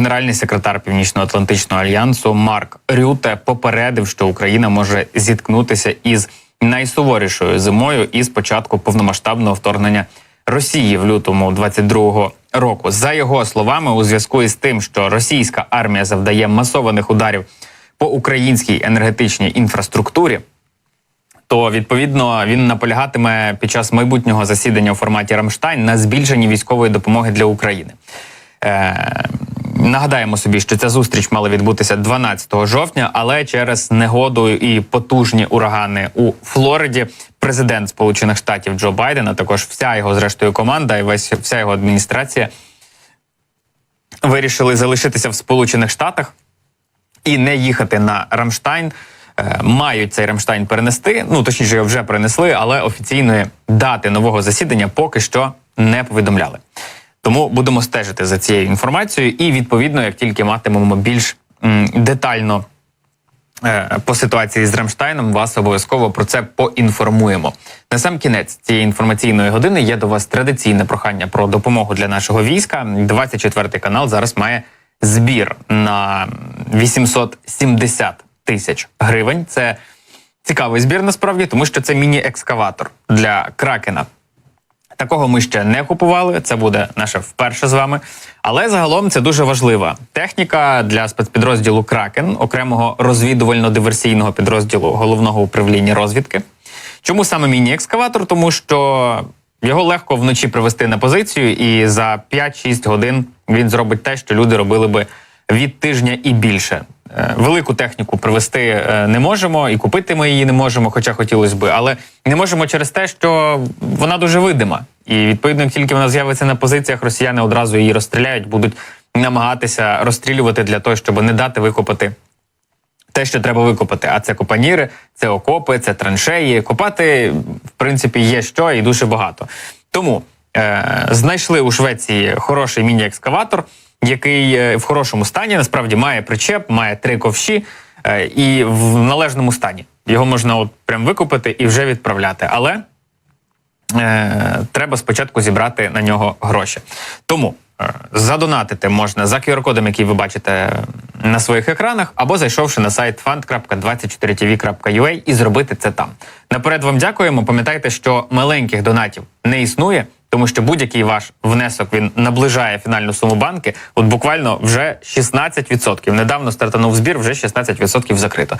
генеральний секретар Північно-Атлантичного альянсу Марк Рюте попередив, що Україна може зіткнутися із найсуворішою зимою із початку повномасштабного вторгнення Росії в лютому 22-го року. За його словами, у зв'язку із тим, що російська армія завдає масованих ударів по українській енергетичній інфраструктурі, то відповідно він наполягатиме під час майбутнього засідання у форматі Рамштайн на збільшенні військової допомоги для України. Е, нагадаємо собі, що ця зустріч мала відбутися 12 жовтня, але через негоду і потужні урагани у Флориді президент Сполучених Штатів Джо Байден, а також вся його зрештою команда і весь вся його адміністрація вирішили залишитися в Сполучених Штатах і не їхати на Рамштайн. Е, Мають цей Рамштайн перенести. Ну точніше, його вже перенесли, але офіційної дати нового засідання поки що не повідомляли. Тому будемо стежити за цією інформацією, і відповідно, як тільки матимемо більш детально е, по ситуації з Рамштайном, вас обов'язково про це поінформуємо. На сам кінець цієї інформаційної години є до вас традиційне прохання про допомогу для нашого війська. 24 канал зараз має збір на 870 тисяч гривень. Це цікавий збір насправді, тому що це міні-екскаватор для кракена. Такого ми ще не купували. Це буде наше вперше з вами. Але загалом це дуже важлива техніка для спецпідрозділу Кракен, окремого розвідувально-диверсійного підрозділу головного управління розвідки. Чому саме міні-екскаватор? Тому що його легко вночі привести на позицію, і за 5-6 годин він зробить те, що люди робили би від тижня і більше. Е, Велику техніку привезти е, не можемо, і купити ми її не можемо, хоча хотілося би, але не можемо через те, що вона дуже видима. І відповідно, як тільки вона з'явиться на позиціях, росіяни одразу її розстріляють, будуть намагатися розстрілювати для того, щоб не дати викопати те, що треба викопати. А це копаніри, це окопи, це траншеї. Копати, в принципі, є що і дуже багато. Тому е, знайшли у Швеції хороший міні-екскаватор, який е, в хорошому стані насправді має причеп, має три ковші е, і в належному стані. Його можна от прям викопати і вже відправляти. Але е, треба спочатку зібрати на нього гроші. Тому е, задонатити можна за QR-кодом, який ви бачите на своїх екранах, або зайшовши на сайт fund.24tv.ua і зробити це там. Наперед вам дякуємо. Пам'ятайте, що маленьких донатів не існує. Тому що будь-який ваш внесок він наближає фінальну суму банки. От буквально вже 16%. Недавно стартанув збір, вже 16% закрито.